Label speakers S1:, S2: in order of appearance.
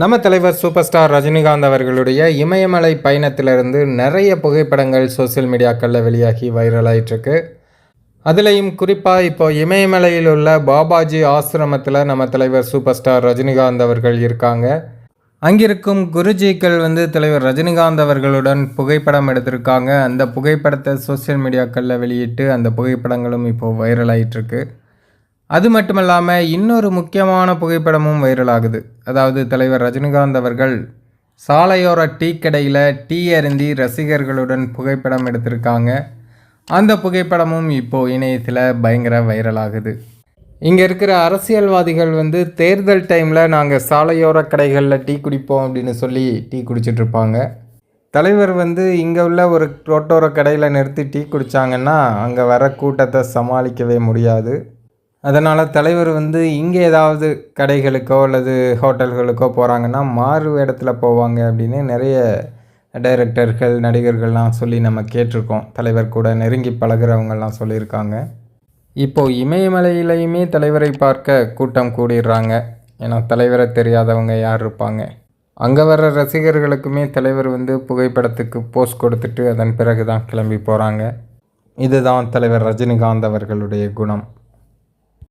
S1: நம்ம தலைவர் super star Rajinikanth அவர்களுடைய இமயமலை பயணத்திலிருந்து நிறைய புகைப்படங்கள் சோஷியல் மீடியாக்களில் வெளியாகி வைரல் ஆயிட்டிருக்கு அதுலேயும் குறிப்பாக இப்போ இமயமலையில் உள்ள பாபாஜி ஆசிரமத்தில் நம்ம தலைவர் சூப்பர் ஸ்டார் ரஜினிகாந்த் அவர்கள் இருக்காங்க. அங்கிருக்கும் குருஜிக்கள் வந்து தலைவர் ரஜினிகாந்த் அவர்களுடன் புகைப்படம் எடுத்திருக்காங்க. அந்த புகைப்படத்தை சோஷியல் மீடியாக்களில் வெளியிட்டு அந்த புகைப்படங்களும் இப்போது வைரலாயிட்ருக்கு அது மட்டும் இல்லாமல் இன்னொரு முக்கியமான புகைப்படமும் வைரல் ஆகுது அதாவது தலைவர் ரஜினிகாந்த் அவர்கள் சாலையோர டீ கடையில் டீ அருந்தி ரசிகர்களுடன் புகைப்படம் எடுத்திருக்காங்க. அந்த புகைப்படமும் இப்போது இணையத்தில் பயங்கர வைரல் ஆகுது இங்கே இருக்கிற அரசியல்வாதிகள் வந்து தேர்தல் டைமில் நாங்கள் சாலையோர கடைகளில் டீ குடிப்போம் அப்படின்னு சொல்லி டீ குடிச்சிட்ருப்பாங்க தலைவர் வந்து இங்கே உள்ள ஒரு ரோட்டோர கடையில் நிறுத்தி டீ குடித்தாங்கன்னா அங்கே வர கூட்டத்தை சமாளிக்கவே முடியாது. அதனால் தலைவர் வந்து இங்கே ஏதாவது கடைகளுக்கோ அல்லது ஹோட்டல்களுக்கோ போகிறாங்கன்னா மாறு இடத்துல போவாங்க அப்படின்னு நிறைய டைரக்டர்கள் நடிகர்கள்லாம் சொல்லி நம்ம கேட்டிருக்கோம். தலைவர் கூட நெருங்கி பழகுறவங்கெல்லாம் சொல்லியிருக்காங்க. இப்போது இமயமலையிலையுமே தலைவரை பார்க்க கூட்டம் கூடிடுறாங்க. ஏன்னா தலைவரை தெரியாதவங்க யார் இருப்பாங்க? அங்கே வர்ற ரசிகர்களுக்குமே தலைவர் வந்து புகைப்படத்துக்கு போஸ்ட் கொடுத்துட்டு அதன் பிறகு தான் கிளம்பி போகிறாங்க இதுதான் தலைவர் ரஜினிகாந்த் அவர்களுடைய குணம்.